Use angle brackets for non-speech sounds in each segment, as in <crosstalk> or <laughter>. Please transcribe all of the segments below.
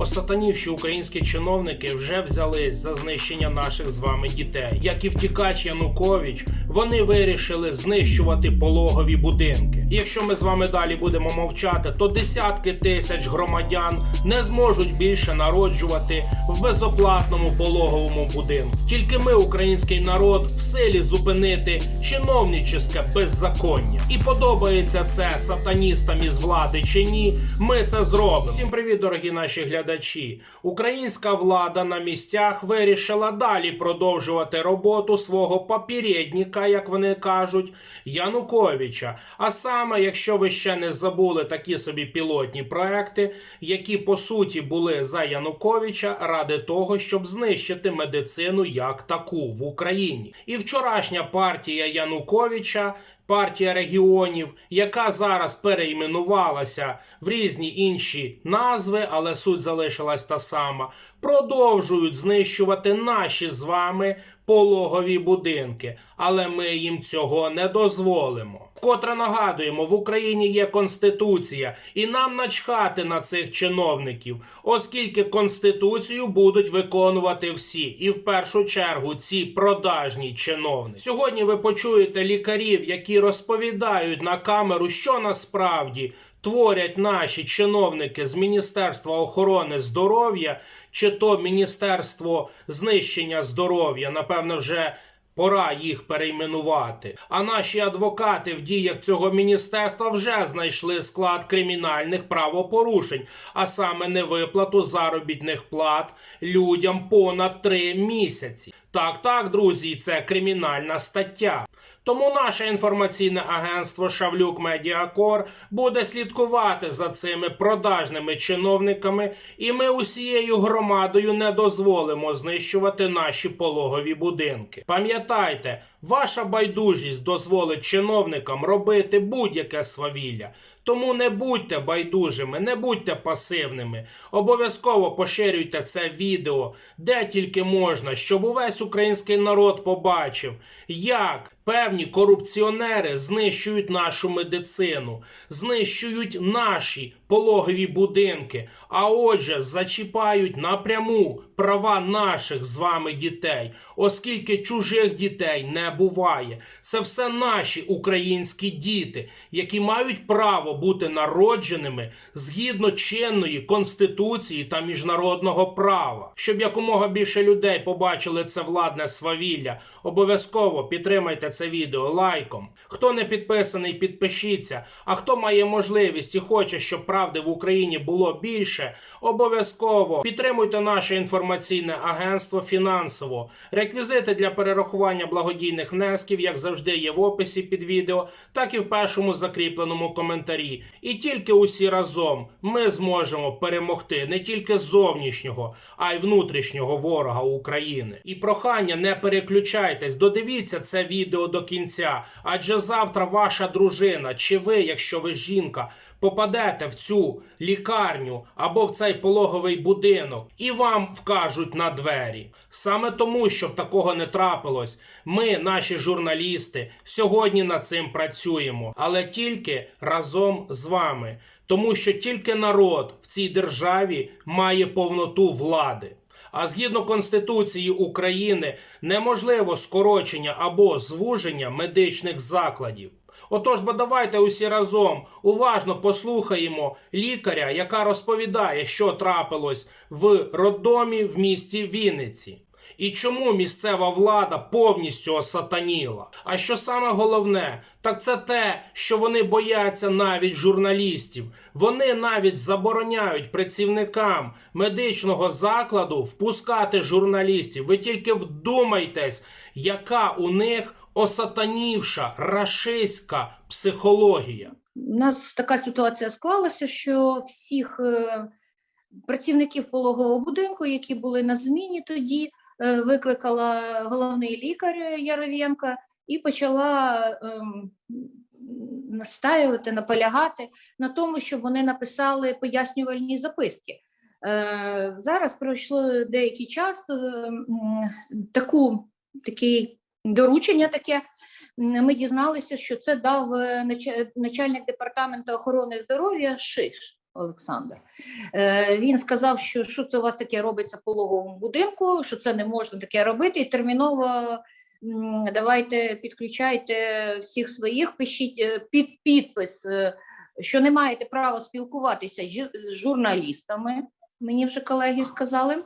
Осатанівші українські чиновники вже взялись за знищення наших з вами дітей. Як і втікач Янукович, вони вирішили знищувати пологові будинки. Якщо ми з вами далі будемо мовчати, то десятки тисяч громадян не зможуть більше народжувати в безоплатному пологовому будинку. Тільки ми, український народ, в силі зупинити чиновничське беззаконня. І подобається це сатаністам із влади чи ні, ми це зробимо. Всім привіт, дорогі наші глядачі. Українська влада на місцях вирішила далі продовжувати роботу свого попередника, як вони кажуть, Януковича. А саме, якщо ви ще не забули такі собі пілотні проекти, які по суті були за Януковича ради того, щоб знищити медицину як таку в Україні. І вчорашня партія Януковича. Партія регіонів, яка зараз перейменувалася в різні інші назви, але суть залишилась та сама, продовжують знищувати наші з вами пологові будинки, але ми їм цього не дозволимо. Вкотре нагадуємо, в Україні є конституція, і нам начхати на цих чиновників, оскільки конституцію будуть виконувати всі, і в першу чергу ці продажні чиновники. Сьогодні ви почуєте лікарів, які розповідають на камеру, що насправді творять наші чиновники з Міністерства охорони здоров'я, чи то Міністерство знищення здоров'я, напевно, вже. Пора їх перейменувати. А наші адвокати в діях цього міністерства вже знайшли склад кримінальних правопорушень, а саме невиплату заробітних плат людям понад три місяці. Так, так, друзі, це кримінальна стаття. Тому наше інформаційне агентство Шавлюк Медіакор буде слідкувати за цими продажними чиновниками, і ми усією громадою не дозволимо знищувати наші пологові будинки. Пам'ятайте, ваша байдужість дозволить чиновникам робити будь-яке свавілля. Тому не будьте байдужими, не будьте пасивними. Обов'язково поширюйте це відео де тільки можна, щоб увесь український народ побачив, як певні корупціонери знищують нашу медицину, знищують наші пологові будинки, а отже, зачіпають напряму права наших з вами дітей, оскільки чужих дітей не буває. Це все наші українські діти, які мають право бути народженими згідно чинної конституції та міжнародного права. Щоб якомога більше людей побачили це владне свавілля, обов'язково підтримайте це відео лайком. Хто не підписаний, підпишіться. А хто має можливість і хоче, щоб правди в Україні було більше, обов'язково підтримуйте наше інформаційне агентство фінансово. Реквізити для перерахування благодійних внесків, як завжди, є в описі під відео, так і в першому закріпленому коментарі. І тільки усі разом ми зможемо перемогти не тільки зовнішнього, а й внутрішнього ворога України. І прохання не переключайтесь, додивіться це відео до кінця, адже завтра ваша дружина, чи ви, якщо ви жінка, попадете в цю лікарню або в цей пологовий будинок, і вам вкажуть на двері. Саме тому, щоб такого не трапилось, ми, наші журналісти, сьогодні над цим працюємо, але тільки разом з вами, тому що тільки народ в цій державі має повноту влади. А згідно Конституції України неможливо скорочення або звуження медичних закладів. Отож, бо давайте усі разом уважно послухаємо лікаря, яка розповідає, що трапилось в роддомі в місті Вінниці. І чому місцева влада повністю осатаніла? А що саме головне, так це те, що вони бояться навіть журналістів. Вони навіть забороняють працівникам медичного закладу впускати журналістів. Ви тільки вдумайтесь, яка у них осатанівша рашистська психологія. У нас така ситуація склалася, що всіх е, працівників пологового будинку, які були на зміні тоді, викликала головний лікар Яровєнка і почала ем, настаювати, наполягати на тому, щоб вони написали пояснювальні записки. Е, Зараз пройшло деякий час, е, таку, таке доручення таке, ми дізналися, що це дав е, начальник департаменту охорони здоров'я Шиш. Олександр. Е, Він сказав, що що це у вас таке робиться в пологовому будинку, що це не можна таке робити, і терміново давайте підключайте всіх своїх, пишіть е, під підпис, е, що не маєте права спілкуватися з журналістами. Мені вже колеги сказали,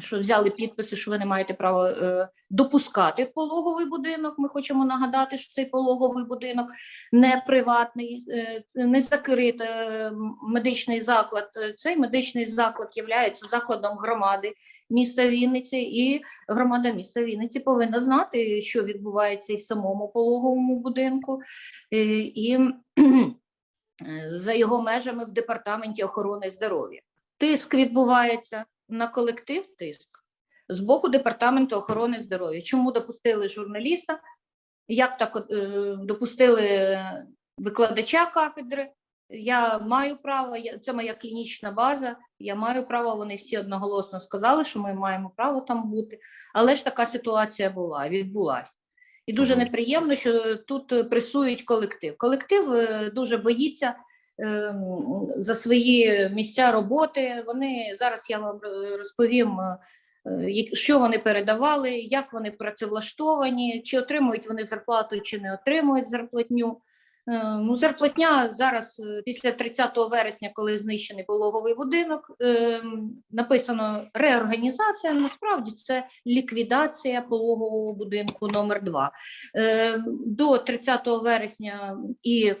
що взяли підписи, що ви не маєте права е, допускати в пологовий будинок. Ми хочемо нагадати, що цей пологовий будинок не приватний, е, не закритий е, медичний заклад. Е, Цей медичний заклад є закладом громади міста Вінниці, і громада міста Вінниці повинна знати, що відбувається і в самому пологовому будинку, е, і <clears throat> е, за його межами в департаменті охорони здоров'я. Тиск відбувається на колектив тиск з боку департаменту охорони здоров'я. Чому допустили журналіста? Як так е, допустили викладача кафедри? Я маю право, це моя клінічна база. Я маю право. Вони всі одноголосно сказали, що ми маємо право там бути. Але ж така ситуація була, відбулася. І дуже неприємно, що тут пресують колектив. Колектив е, дуже боїться за свої місця роботи. Вони зараз я вам розповім, е, що вони передавали, як вони працевлаштовані, чи отримують вони зарплату, чи не отримують зарплатню. Е, Ну, зарплатня зараз е, після 30 вересня, коли знищений пологовий будинок, ем, написано реорганізація. Насправді це ліквідація пологового будинку номер 2 До 30 вересня і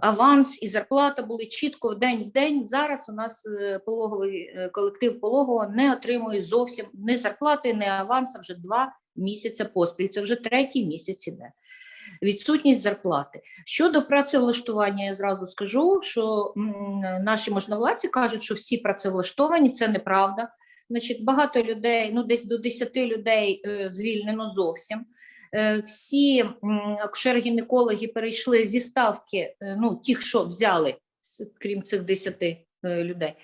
аванс, і зарплата були чітко в день в день. Зараз у нас е, пологовий е, колектив пологового не отримує зовсім ні зарплати, ні аванса вже два місяці поспіль. Це вже третій місяць іде. Відсутність зарплати. Щодо працевлаштування, я зразу скажу, що наші можновладці кажуть, що всі працевлаштовані, це неправда. Значить, багато людей, ну десь до 10 людей е, звільнено зовсім. Е, всі акушер-гінекологи перейшли зі ставки, е, ну ті, що взяли, крім цих 10 е, людей,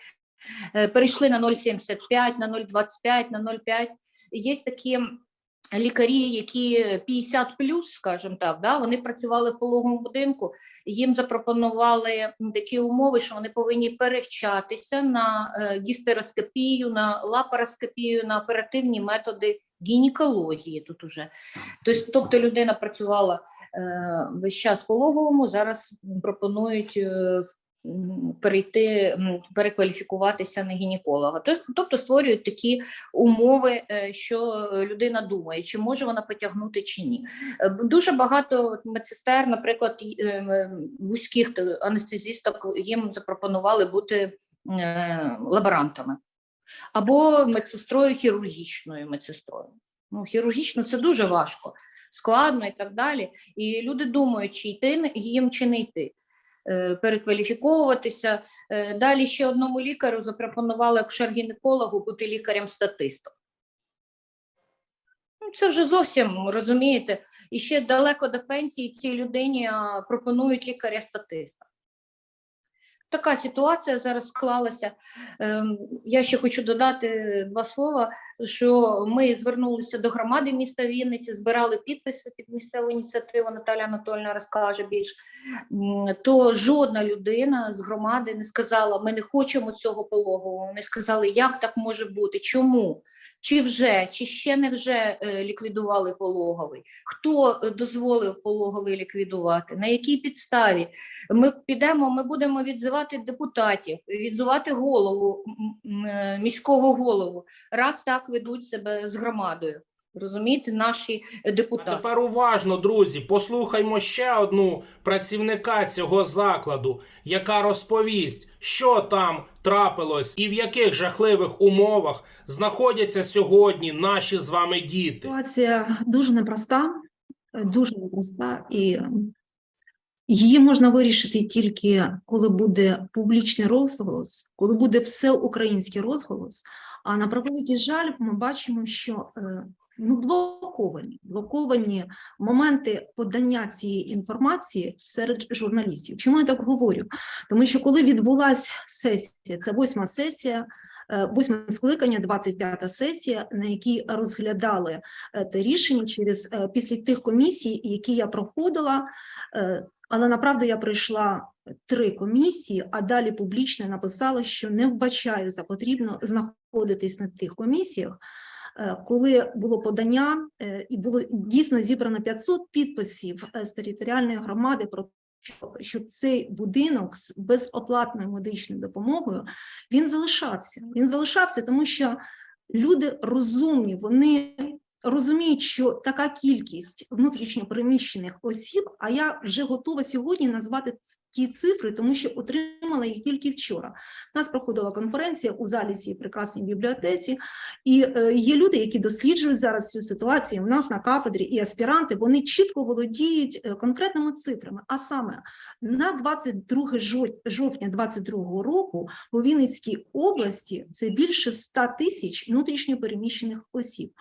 перейшли на 0,75, на 0,25, на 0,5. Є такі лікарі, які 50 плюс, скажімо так, да, вони працювали в пологовому будинку, їм запропонували такі умови, що вони повинні перевчатися на гістероскопію, на лапароскопію, на оперативні методи гінекології тут уже. Тобто, тобто людина працювала е, весь час в пологовому, зараз пропонують е, перейти, перекваліфікуватися на гінеколога. Тобто створюють такі умови, е, що людина думає, чи може вона потягнути чи ні. Дуже багато медсестер, наприклад, вузьких анестезісток їм запропонували бути лаборантами або медсестрою хірургічною медсестрою. Ну, хірургічно це дуже важко, складно і так далі. І люди думають, чи йти їм чи не йти. е, Перекваліфіковуватися. Е, Далі ще одному лікарю запропонували акушер-гінекологу бути лікарем-статистом. Ну, Це вже зовсім розумієте. І ще далеко до пенсії цій людині пропонують лікаря-статиста. Така ситуація зараз склалася. Ем, Я ще хочу додати два слова, що ми звернулися до громади міста Вінниці, збирали підписи під місцеву ініціативу, Наталя Анатольовна розкаже більш. То жодна людина з громади не сказала, ми не хочемо цього пологового. Вони сказали, як так може бути, чому? Чи вже, чи ще не вже е, ліквідували пологовий? Хто е, дозволив пологовий ліквідувати? На якій підставі? Ми підемо, ми будемо відзивати депутатів, відзивати голову е, міського голову. Раз так ведуть себе з громадою. Розумієте, наші А тепер уважно, друзі, послухаймо ще одну працівника цього закладу, яка розповість, що там трапилось і в яких жахливих умовах знаходяться сьогодні наші з вами діти. Ситуація дуже непроста, дуже непроста, і її можна вирішити тільки коли буде публічний розголос, коли буде всеукраїнський розголос. А на превеликий жаль, ми бачимо, що е, ну, блоковані, блоковані моменти подання цієї інформації серед журналістів. Чому я так говорю? Тому що коли відбулася сесія, це восьма сесія е, восьме скликання, 25-та сесія, на якій розглядали е, те рішення через е, після тих комісій, які я проходила. Але направду я пройшла три комісії, а далі публічно написала, що не вбачаю за потрібно знаходитись на тих комісіях, коли було подання е, і було дійсно зібрано 500 підписів е, з територіальної громади про що цей будинок з безоплатною медичною допомогою він залишався. Він залишався, тому що люди розумні, вони розуміють, що така кількість внутрішньопереміщених осіб, а я вже готова сьогодні назвати ті цифри, тому що отримала їх тільки вчора. У нас проходила конференція у залі цієї прекрасній бібліотеці, і е, є люди, які досліджують зараз цю ситуацію. У нас на кафедрі і аспіранти вони чітко володіють е, конкретними цифрами. А саме на 22 жов- жовтня 22 року у Вінницькій області це більше 100 тисяч внутрішньопереміщених осіб.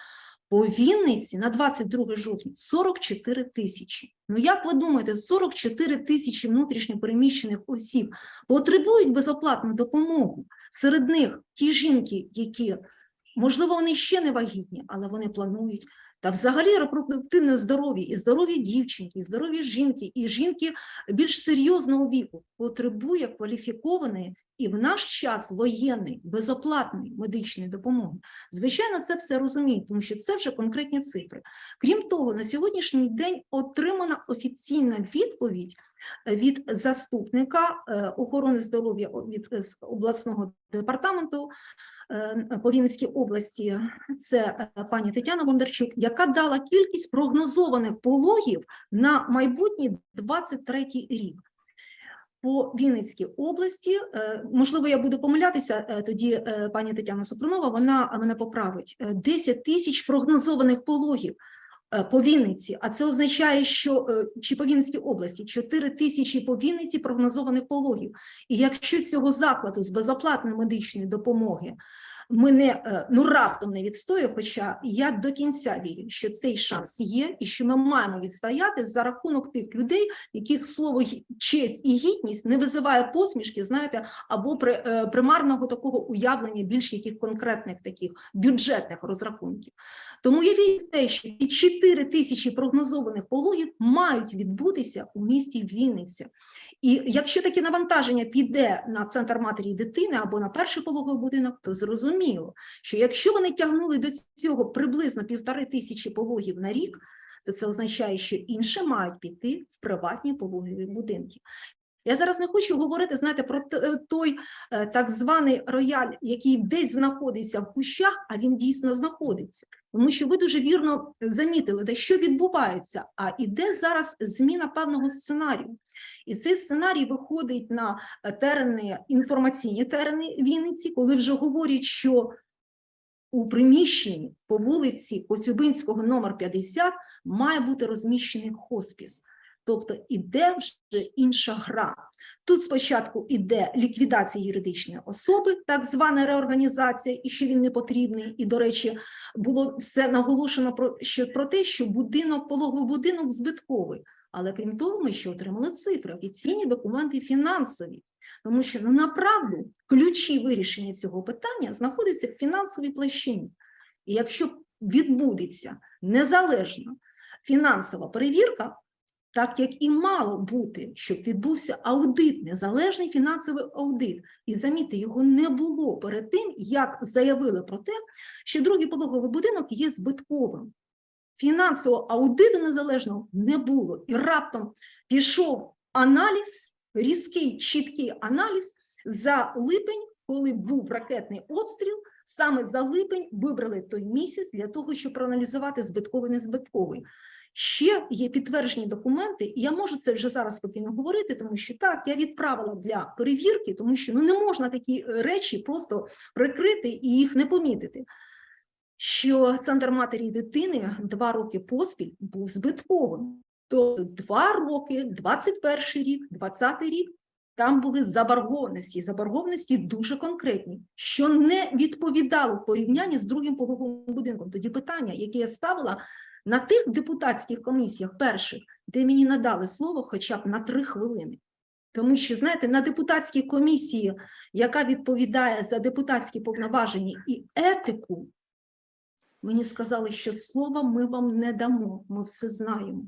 По Вінниці на 22 жовтня 44 тисячі. Ну як ви думаєте, 44 тисячі внутрішньопереміщених осіб потребують безоплатну допомогу? Серед них ті жінки, які можливо вони ще не вагітні, але вони планують. Та взагалі репродуктивне здоров'я, і здоров'я дівчинки, і здоров'я жінки, і жінки більш серйозного віку потребує кваліфікованої і в наш час воєнний безоплатної медичної допомоги. Звичайно, це все розуміють, тому що це вже конкретні цифри. Крім того, на сьогоднішній день отримана офіційна відповідь е, від заступника е, охорони здоров'я від е, обласного департаменту по Вінницькій області. Це пані Тетяна Бондарчук, яка дала кількість прогнозованих пологів на майбутній 23 рік. По Вінницькій області, е, можливо, я буду помилятися, е, тоді е, пані Тетяна Супрунова, вона мене поправить. Е, 10 тисяч прогнозованих пологів по Вінниці, а це означає, що чи по Вінницькій області 4 тисячі по Вінниці прогнозованих пологів. І якщо цього закладу з безоплатної медичної допомоги ми не е, ну раптом не відстоює, хоча я до кінця вірю, що цей шанс є, і що ми маємо відстояти за рахунок тих людей, яких слово честь і гідність не визиває посмішки, знаєте, або при, е, примарного такого уявлення більш яких конкретних таких бюджетних розрахунків. Тому я вірю те, що ці 4 тисячі прогнозованих пологів мають відбутися у місті Вінниця. І якщо таке навантаження піде на центр матері і дитини або на перший пологовий будинок, то зрозуміло, що якщо вони тягнули до цього приблизно півтори тисячі пологів на рік, то це означає, що інші мають піти в приватні пологові будинки. Я зараз не хочу говорити, знаєте, про той е, так званий рояль, який десь знаходиться в кущах, а він дійсно знаходиться. Тому що ви дуже вірно замітили, де що відбувається, а іде зараз зміна певного сценарію. І цей сценарій виходить на е, терени, інформаційні терени Вінниці, коли вже говорять, що у приміщенні по вулиці Коцюбинського номер 50 має бути розміщений хоспіс. Тобто іде вже інша гра. Тут спочатку іде ліквідація юридичної особи, так звана реорганізація, і що він не потрібний. І, до речі, було все наголошено про, що, про те, що будинок, пологовий будинок збитковий. Але крім того, ми ще отримали цифри, офіційні документи фінансові. Тому що ну, направду ключі вирішення цього питання знаходяться в фінансовій площині. І якщо відбудеться незалежна фінансова перевірка, так як і мало бути, щоб відбувся аудит, незалежний фінансовий аудит. І замітьте, його не було перед тим, як заявили про те, що другий пологовий будинок є збитковим. Фінансового аудиту незалежного не було. І раптом пішов аналіз, різкий, чіткий аналіз за липень, коли був ракетний обстріл. Саме за липень вибрали той місяць для того, щоб проаналізувати збитковий незбитковий. Ще є підтверджені документи, і я можу це вже зараз спокійно говорити, тому що так, я відправила для перевірки, тому що ну не можна такі е, речі просто прикрити і їх не помітити. Що центр матері і дитини два роки поспіль був збитковим. Тобто два роки, 21 рік, 20 рік, там були заборгованості, заборгованості дуже конкретні, що не відповідало порівнянні з другим пологовим будинком. Тоді питання, яке я ставила на тих депутатських комісіях перших, де мені надали слово хоча б на три хвилини. Тому що, знаєте, на депутатській комісії, яка відповідає за депутатські повноваження і етику, мені сказали, що слова ми вам не дамо, ми все знаємо.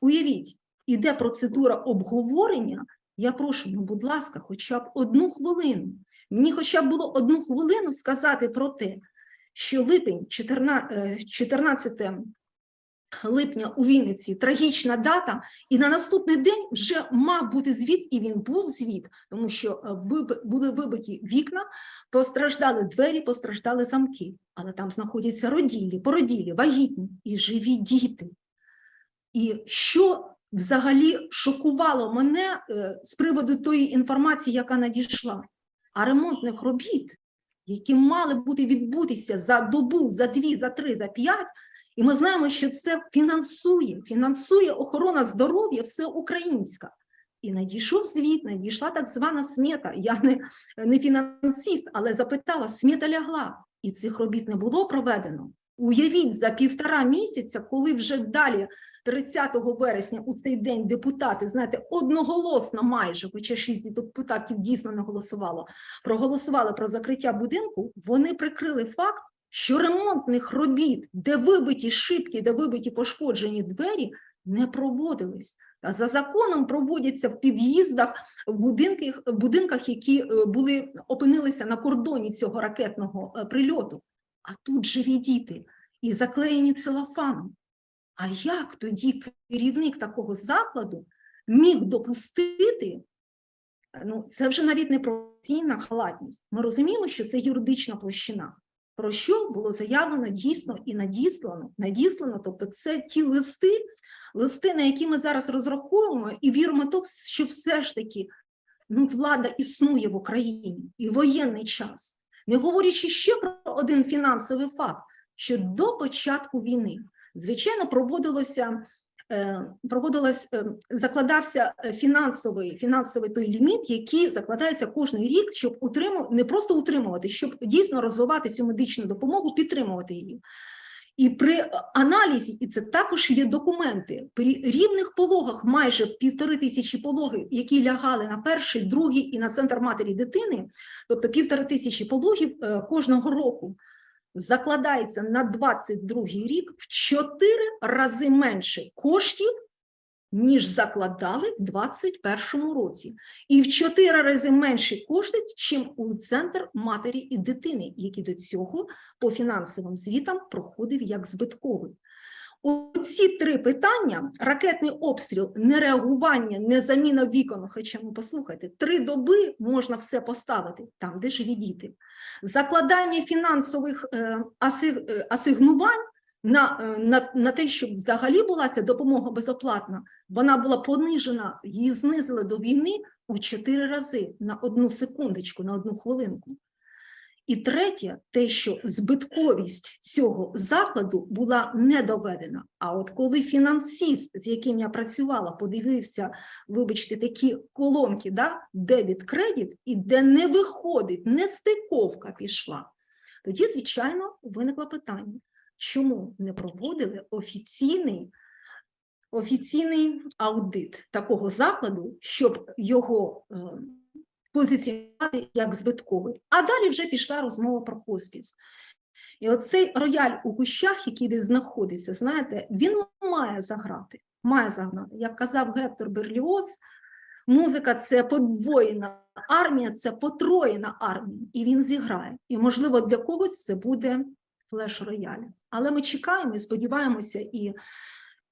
Уявіть, іде процедура обговорення. Я прошу, ну, будь ласка, хоча б одну хвилину. Мені хоча б було одну хвилину сказати про те, що липень, 14, е, 14 липня у Вінниці. Трагічна дата, і на наступний день вже мав бути звіт, і він був звіт, тому що е, були вибиті вікна, постраждали двері, постраждали замки, але там знаходяться роділі, породілі, вагітні і живі діти. І що взагалі шокувало мене е, з приводу тої інформації, яка надійшла, а ремонтних робіт, які мали бути відбутися за добу, за дві, за три, за п'ять, і ми знаємо, що це фінансує, фінансує охорона здоров'я все українська. І надійшов звіт, надійшла так звана смета. Я не, не фінансист, але запитала, смета лягла, і цих робіт не було проведено. Уявіть, за півтора місяця, коли вже далі, 30 вересня, у цей день депутати, знаєте, одноголосно майже, хоча шість депутатів дійсно не голосувало, проголосували про закриття будинку, вони прикрили факт, що ремонтних робіт, де вибиті шибки, де вибиті пошкоджені двері, не проводились. А за законом проводяться в під'їздах, в будинках, будинках, які е, були опинилися на кордоні цього ракетного е, прильоту. А тут живі діти і заклеєні целофаном. А як тоді керівник такого закладу міг допустити? Ну, це вже навіть не професійна халатність. Ми розуміємо, що це юридична площина про що було заявлено дійсно і надіслано, надіслано, тобто це ті листи, листи, на які ми зараз розраховуємо, і віримо то, що все ж таки ну, влада існує в Україні і воєнний час. Не говорячи ще про один фінансовий факт, що до початку війни, звичайно, проводилося. Е, Проводилось, е, закладався е, фінансовий, фінансовий той ліміт, який закладається кожен рік, щоб утримувати, не просто утримувати, щоб дійсно розвивати цю медичну допомогу, підтримувати її. І при аналізі, і це також є документи, при рівних пологах майже півтори тисячі пологів, які лягали на перший, другий і на центр матері дитини, тобто півтори тисячі пологів кожного року, закладається на 22 рік в 4 рази менше коштів, ніж закладали в 21 році. І в 4 рази менше коштів, чим у центр матері і дитини, який до цього по фінансовим звітам проходив як збитковий. Оці три питання: ракетний обстріл, нереагування, незаміна вікон. Хоча ну послухайте, три доби можна все поставити там, де живі діти. Закладання фінансових е, е, асигнувань на, е, на, на те, щоб взагалі була ця допомога безоплатна, вона була понижена, її знизили до війни у чотири рази на одну секундочку, на одну хвилинку. І третє, те, що збитковість цього закладу була не доведена. А от коли фінансист, з яким я працювала, подивився, вибачте, такі колонки, да, дебіт, кредит, і де не виходить, не стиковка пішла, тоді, звичайно, виникло питання, чому не проводили офіційний, офіційний аудит такого закладу, щоб його. Позиціонувати як збитковий. А далі вже пішла розмова про хоспіс. І оцей рояль у кущах, який десь знаходиться, знаєте, він має заграти. Має заграти. Як казав Гектор Берліоз, музика це подвоєна армія, це потроєна армія, і він зіграє. І, можливо, для когось це буде флеш-рояль. Але ми чекаємо і сподіваємося, і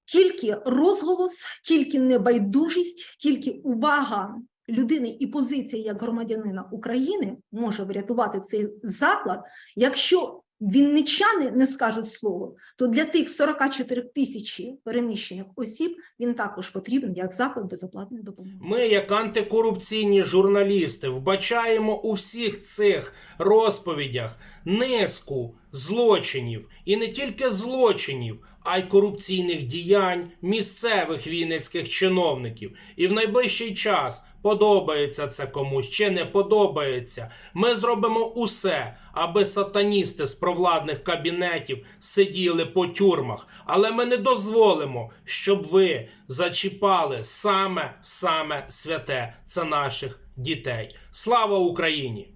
тільки розголос, тільки небайдужість, тільки увага людини і позиція як громадянина України може врятувати цей заклад. Якщо вінничани не скажуть слово, то для тих 44 тисячі переміщених осіб він також потрібен як заклад безоплатної допомоги. Ми, як антикорупційні журналісти, вбачаємо у всіх цих розповідях низку злочинів і не тільки злочинів, а й корупційних діянь місцевих вінницьких чиновників. І в найближчий час подобається це комусь чи не подобається. Ми зробимо усе, аби сатаністи з провладних кабінетів сиділи по тюрмах, але ми не дозволимо, щоб ви зачіпали саме саме святе це наших дітей. Слава Україні!